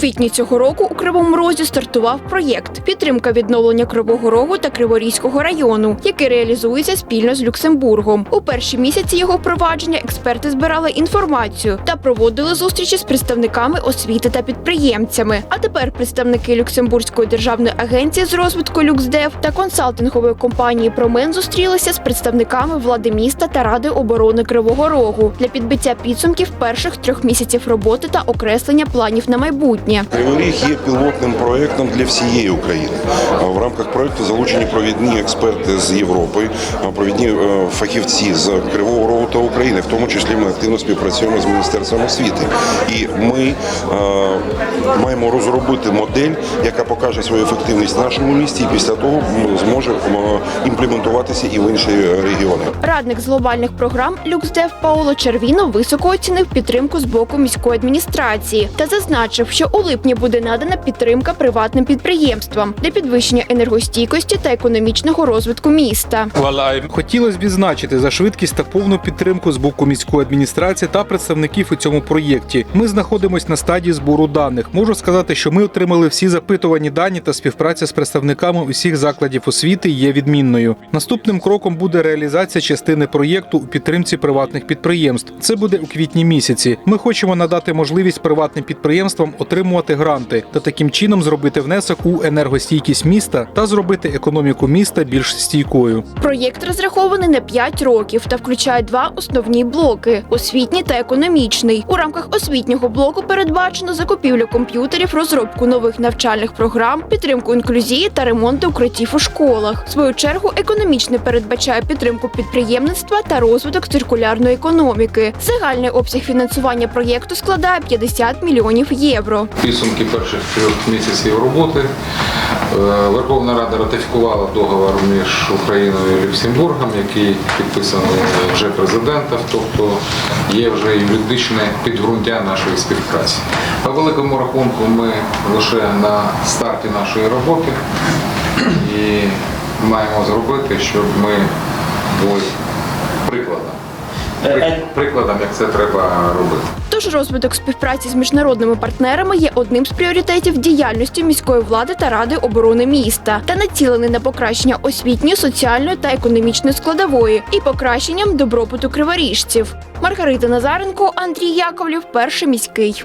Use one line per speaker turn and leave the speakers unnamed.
квітні цього року у Кривому Розі стартував проєкт підтримка відновлення Кривого Рогу та Криворізького району, який реалізується спільно з Люксембургом. У перші місяці його впровадження експерти збирали інформацію та проводили зустрічі з представниками освіти та підприємцями. А тепер представники Люксембурзької державної агенції з розвитку Люксдев та консалтингової компанії Промен зустрілися з представниками влади міста та ради оборони Кривого Рогу для підбиття підсумків перших трьох місяців роботи та окреслення планів на майбутнє.
Кривий Ріг є пілотним проєктом для всієї України. В рамках проєкту залучені провідні експерти з Європи, провідні е, фахівці з Кривого Рогу та України. В тому числі ми активно співпрацюємо з міністерством освіти. І ми е, маємо розробити модель, яка покаже свою ефективність в нашому місті, і після того зможе е, імплементуватися і в інші регіони.
Радник з глобальних програм Люксдев Пауло Червіно високо оцінив підтримку з боку міської адміністрації та зазначив, що у липні буде надана підтримка приватним підприємствам для підвищення енергостійкості та економічного розвитку міста.
Хотілося б відзначити за швидкість та повну підтримку з боку міської адміністрації та представників у цьому проєкті. Ми знаходимося на стадії збору даних. Можу сказати, що ми отримали всі запитувані дані та співпраця з представниками усіх закладів освіти є відмінною. Наступним кроком буде реалізація частини проєкту у підтримці приватних підприємств. Це буде у квітні місяці. Ми хочемо надати можливість приватним підприємствам отримувати гранти та таким чином зробити внесок у енергостійкість міста та зробити економіку міста більш стійкою.
Проєкт розрахований на 5 років та включає два основні блоки: освітній та економічний. У рамках освітнього блоку передбачено закупівлю комп'ютерів, розробку нових навчальних програм, підтримку інклюзії та ремонт укриттів у школах. В свою чергу економічний передбачає підтримку підприємництва та розвиток циркулярної економіки. Загальний обсяг фінансування проєкту складає 50 мільйонів євро.
Підсумки перших трьох місяців роботи е, Верховна Рада ратифікувала договор між Україною і Люксембургом, який підписаний вже президентом, тобто є вже юридичне підґрунтя нашої співпраці. По великому рахунку ми лише на старті нашої роботи і маємо зробити, щоб ми були прикладом. Прикладом, як це треба робити.
Тож розвиток співпраці з міжнародними партнерами є одним з пріоритетів діяльності міської влади та ради оборони міста та націлений на покращення освітньої, соціальної та економічної складової і покращенням добробуту криворіжців. Маргарита Назаренко, Андрій Яковлів, перший міський.